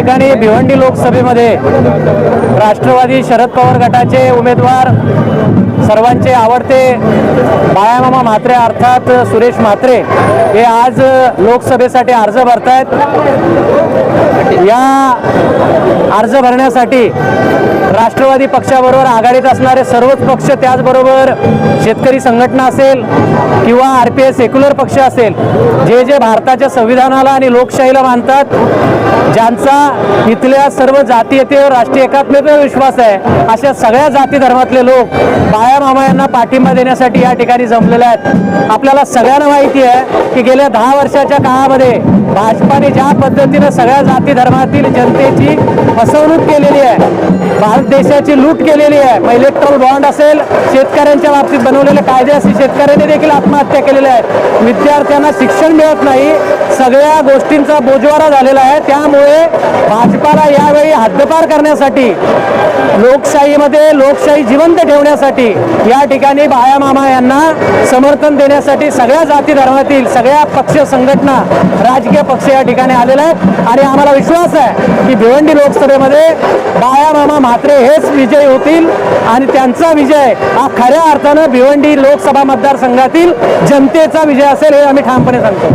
ठिकाणी भिवंडी लोकसभेमध्ये राष्ट्रवादी शरद पवार गटाचे उमेदवार सर्वांचे आवडते बाळामामा म्हात्रे अर्थात सुरेश म्हात्रे हे आज लोकसभेसाठी अर्ज भरतायत. या अर्ज भरण्यासाठी राष्ट्रवादी पक्षाबरोबर आघाडीत असणारे सर्वच पक्ष त्याचबरोबर शेतकरी संघटना असेल किंवा आर पी एस सेक्युलर पक्ष असेल जे जे भारताच्या संविधानाला आणि लोकशाहीला मानतात ज्यांचा इथल्या सर्व जातीयतेवर राष्ट्रीय एकात्मतेवर विश्वास आहे अशा सगळ्या जाती धर्मातले लोक बाया मामा यांना पाठिंबा देण्यासाठी या ठिकाणी जमलेले आहेत. आपल्याला सगळ्यांना माहिती आहे की गेल्या दहा वर्षाच्या काळामध्ये भाजपाने ज्या पद्धतीनं सगळ्या जाती धर्मातील जनतेची फसवणूक केलेली आहे. भारत देशाची लूट केलेली आहे. मग इलेक्ट्रॉल बॉन्ड असेल शेतकऱ्यांच्या बाबतीत बनवलेले कायदे असतील शेतकऱ्यांनी देखील आत्महत्या केलेल्या आहेत. विद्यार्थ्यांना शिक्षण मिळत नाही. सगळ्या गोष्टींचा बोजवारा झालेला आहे. त्यामुळे भाजपाला यावेळी हद्दपार करण्यासाठी लोकशाहीमध्ये लोकशाही जिवंत ठेवण्यासाठी या ठिकाणी बायामामा यांना समर्थन देण्यासाठी सगळ्या जाती धर्मातील सगळ्या पक्ष संघटना राजकीय पक्ष या ठिकाणी आलेल्या आहेत. आणि आम्हाला विश्वास आहे की भिवंडी लोकसभा बाळा बाळामामा म्हात्रे हेच विजयी होतील आणि त्यांचा विजय हा खऱ्या अर्थानं भिवंडी लोकसभा मतदारसंघातील जनतेचा विजय असेल हे आम्ही ठामपणे सांगतो.